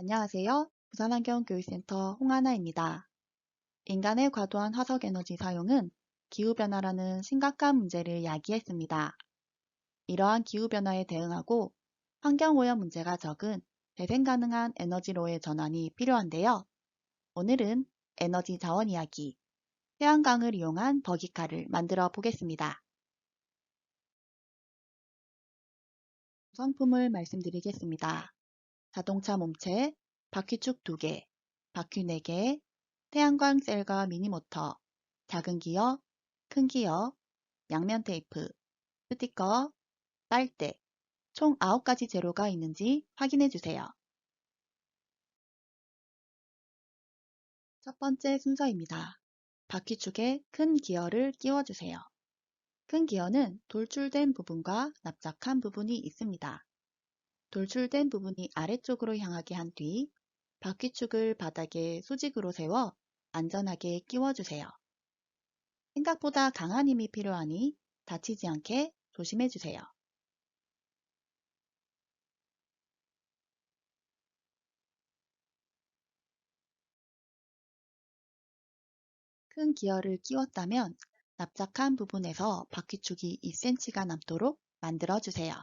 안녕하세요. 부산환경교육센터 홍하나입니다. 인간의 과도한 화석에너지 사용은 기후변화라는 심각한 문제를 야기했습니다. 이러한 기후변화에 대응하고 환경오염 문제가 적은 재생 가능한 에너지로의 전환이 필요한데요. 오늘은 에너지 자원 이야기, 태양광을 이용한 버기카를 만들어 보겠습니다. 구성품을 말씀드리겠습니다. 자동차 몸체, 바퀴축 2개, 바퀴 4개, 태양광 셀과 미니모터, 작은 기어, 큰 기어, 양면 테이프, 스티커, 빨대, 총 9가지 재료가 있는지 확인해 주세요. 첫 번째 순서입니다. 바퀴축에 큰 기어를 끼워주세요. 큰 기어는 돌출된 부분과 납작한 부분이 있습니다. 돌출된 부분이 아래쪽으로 향하게 한 뒤 바퀴축을 바닥에 수직으로 세워 안전하게 끼워주세요. 생각보다 강한 힘이 필요하니 다치지 않게 조심해주세요. 큰 기어를 끼웠다면 납작한 부분에서 바퀴축이 2cm가 남도록 만들어주세요.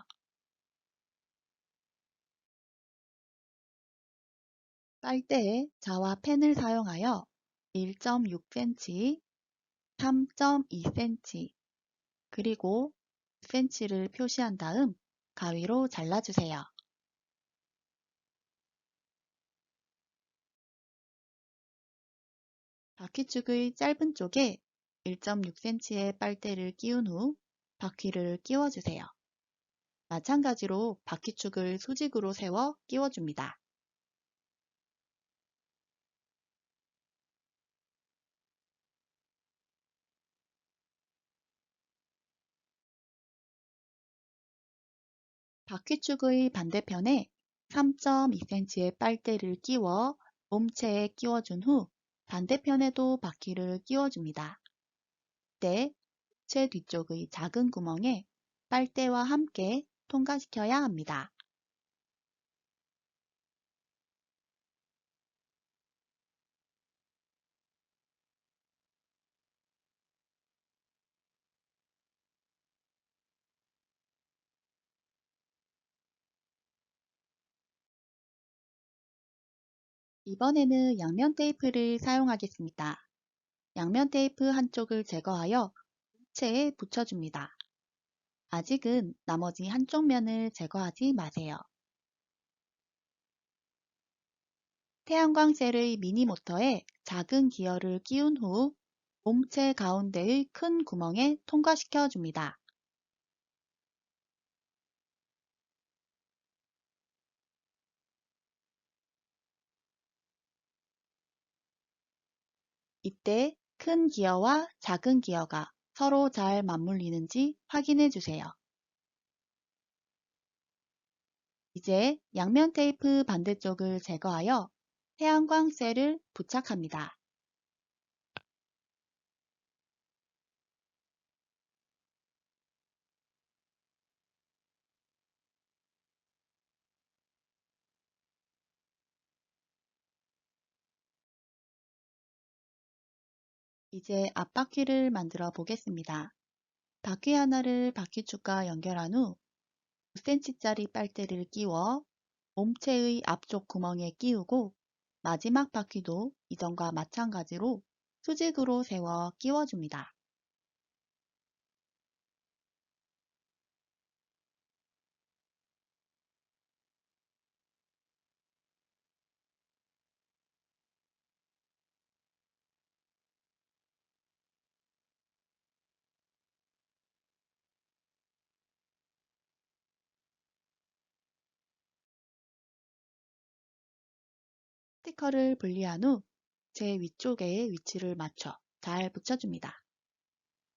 빨대에 자와 펜을 사용하여 1.6cm, 3.2cm, 그리고 6cm를 표시한 다음 가위로 잘라주세요. 바퀴축의 짧은 쪽에 1.6cm의 빨대를 끼운 후 바퀴를 끼워주세요. 마찬가지로 바퀴축을 수직으로 세워 끼워줍니다. 바퀴축의 반대편에 3.2cm의 빨대를 끼워 몸체에 끼워준 후 반대편에도 바퀴를 끼워줍니다. 이때 체 뒤쪽의 작은 구멍에 빨대와 함께 통과시켜야 합니다. 이번에는 양면 테이프를 사용하겠습니다. 양면 테이프 한쪽을 제거하여 체에 붙여줍니다. 아직은 나머지 한쪽 면을 제거하지 마세요. 태양광 셀의 미니 모터에 작은 기어를 끼운 후 몸체 가운데의 큰 구멍에 통과시켜 줍니다. 이때 큰 기어와 작은 기어가 서로 잘 맞물리는지 확인해 주세요. 이제 양면 테이프 반대쪽을 제거하여 태양광 셀을 부착합니다. 이제 앞바퀴를 만들어 보겠습니다. 바퀴 하나를 바퀴축과 연결한 후 5cm짜리 빨대를 끼워 몸체의 앞쪽 구멍에 끼우고 마지막 바퀴도 이전과 마찬가지로 수직으로 세워 끼워줍니다. 스티커를 분리한 후 제 위쪽에 위치를 맞춰 잘 붙여줍니다.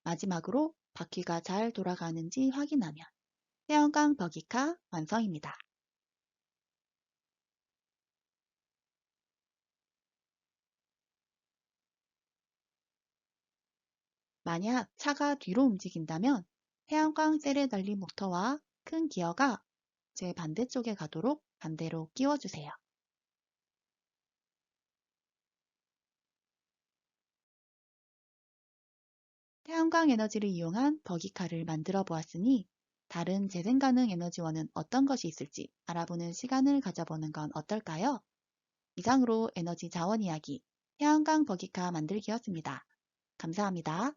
마지막으로 바퀴가 잘 돌아가는지 확인하면 태양광 버기카 완성입니다. 만약 차가 뒤로 움직인다면 태양광 셀에 달린 모터와 큰 기어가 제 반대쪽에 가도록 반대로 끼워주세요. 태양광 에너지를 이용한 버기카를 만들어 보았으니 다른 재생 가능 에너지원은 어떤 것이 있을지 알아보는 시간을 가져보는 건 어떨까요? 이상으로 에너지 자원 이야기 태양광 버기카 만들기였습니다. 감사합니다.